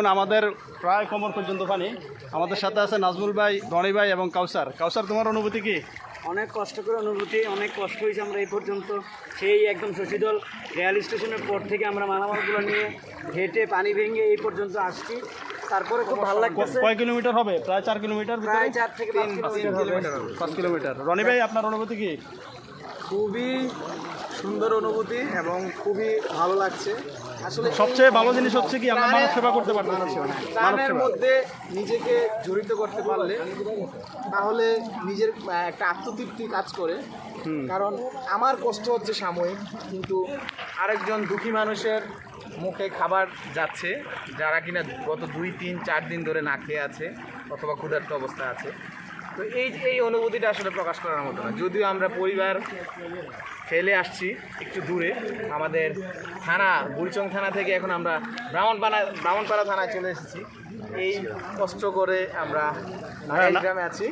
দেখুন আমাদের প্রায় কোমর পর্যন্ত পানি। আমাদের সাথে আছে নাজমুল ভাই রনি ভাই এবং কাউসার। কাউসার তোমার অনুভূতি কি? অনেক কষ্টকর অনুভূতি অনেক কষ্ট হয়েছে আমরা এই পর্যন্ত। সেই একদম শশীদল রেল স্টেশনের পর থেকে আমরা মালামালগুলো নিয়ে হেঁটে পানি ভেঙে এই পর্যন্ত আসছি। তারপরে খুব ভালো লাগছে কয় কিলোমিটার হবে? প্রায় চার কিলোমিটার প্রায় চার থেকে পাঁচ কিলোমিটার পাঁচ কিলোমিটার। রনি ভাই আপনার অনুভূতি কি? খুবই সুন্দর অনুভূতি এবং খুবই ভালো লাগছে। সবচেয়ে ভালো জিনিস হচ্ছে কি আমরা মানব সেবা করতে পারব প্রাণের মধ্যে নিজেকে জড়িত করতে পারলে তাহলে নিজের একটা আত্মতৃপ্তি কাজ করে। কারণ আমার কষ্ট হচ্ছে সাময়িক কিন্তু আরেকজন দুঃখী মানুষের মুখে খাবার যাচ্ছে যারা কিনা গত দুই তিন চার দিন ধরে না খেয়ে আছে অথবা ক্ষুধার্ত অবস্থা আছে। তো এই এই অনুভূতিটা আসলে প্রকাশ করার মতো না। যদিও আমরা পরিবার ফেলে আসছি একটু দূরে আমাদের থানা বুড়িচং থানা থেকে এখন আমরা ব্রাহ্মণপাড়া ব্রাহ্মণপাড়া থানায় চলে এসেছি। এই কষ্ট করে আমরা গ্রামে আছি।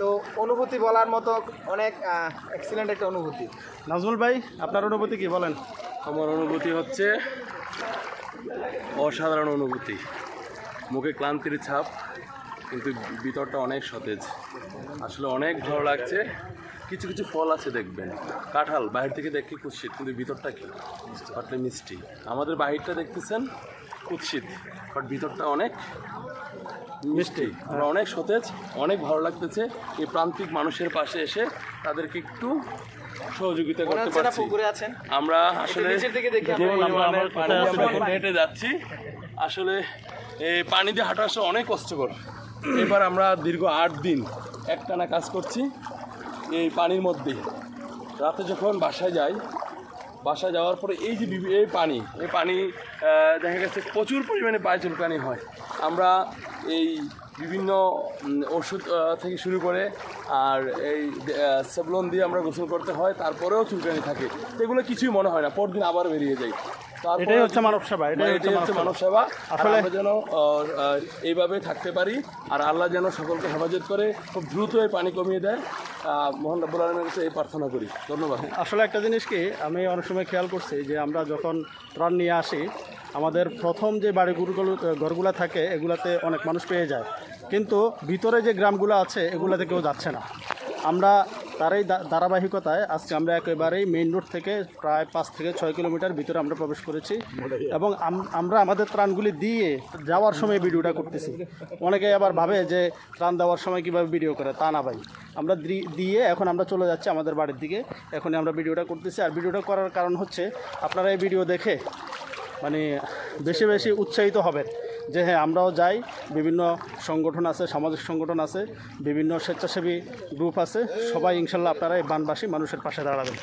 তো অনুভূতি বলার মতো অনেক এক্সিলেন্ট একটা অনুভূতি। নাজমুল ভাই আপনার অনুভূতি কি বলেন? আমার অনুভূতি হচ্ছে অসাধারণ অনুভূতি। মুখে ক্লান্তির ছাপ কিন্তু ভিতরটা অনেক সতেজ। আসলে অনেক ভালো লাগছে। কিছু কিছু ফল আছে দেখবেন। কাঁঠাল বাইরে থেকে দেখে কুৎসিত কিন্তু ভিতরটা কি? পাতলে মিষ্টি। আমাদের বাহিরটা দেখতেছেন কুৎসিত বাট ভিতরটা অনেক মিষ্টি। আমরা অনেক সতেজ অনেক ভালো লাগতেছে। এই প্রান্তিক মানুষের পাশে এসে তাদেরকে একটু সহযোগিতা করতে পারছি। আমরা আসলে হেঁটে যাচ্ছি। আসলে এই পানি দিয়ে হাঁটা আসলে অনেক কষ্টকর। এবার আমরা দীর্ঘ আট দিন একটানা কাজ করছি এই পানির মধ্যে। রাতে যখন বাসায় যাই, বাসায় যাওয়ার পরে এই যে এই পানি এই পানি দেখা গেছে প্রচুর পরিমাণে পায়ে চুলকানি হয়। আমরা এই বিভিন্ন ওষুধ থেকে শুরু করে আর এই সেবলন দিয়ে আমরা গোসল করতে হয়, তারপরেও চুলকানি থাকে। এগুলো কিছুই মনে হয় না, পরদিন আবার বেরিয়ে যায় এটাই হচ্ছে মানব সেবা এটাই হচ্ছে এটাই হচ্ছে মানব সেবা। আসলে- আমরা যেন এইভাবে থাকতে পারি আর আল্লাহ যেন সকলকে হেফাজত করে খুব দ্রুত এই পানি কমিয়ে দেয়। মোহন রব্বুল আলমের কাছে এই প্রার্থনা করি। ধন্যবাদ। আসলে একটা জিনিস কি আমি অনেক সময় খেয়াল করছি যে আমরা যখন ত্রাণ নিয়ে আসি আমাদের প্রথম যে বাড়িগুলো ঘরগুলো থাকে এগুলাতে অনেক মানুষ পেয়ে যায়। কিন্তু ভিতরে যে গ্রামগুলো আছে এগুলাতে কেউ যাচ্ছে না। আমরা তারই দা- ধারাবাহিকতায় আজকে আমরা একেবারেই মেইন রোড থেকে প্রায় পাঁচ থেকে ছয় কিলোমিটার ভিতরে আমরা প্রবেশ করেছি। এবং আমরা আমাদের ত্রাণগুলি দিয়ে যাওয়ার সময় ভিডিওটা করতেছি। অনেকে আবার ভাবে যে ত্রাণ দেওয়ার সময় কীভাবে ভিডিও করে, তা না ভাই। আমরা দিয়ে এখন আমরা চলে যাচ্ছি আমাদের বাড়ির দিকে। এখন আমরা ভিডিওটা করতেছি। আর ভিডিওটা করার কারণ হচ্ছে, আপনারা এই ভিডিও দেখে মানে বেশি বেশি উৎসাহিত হবেন। যে হ্যাঁ আমরাও যাই। বিভিন্ন সংগঠন আছে, সামাজিক সংগঠন আছে, বিভিন্ন স্বেচ্ছাসেবী গ্রুপ আছে। সবাই ইনশাল্লাহ আপনারা এই বানবাসী মানুষের পাশে দাঁড়াবেন।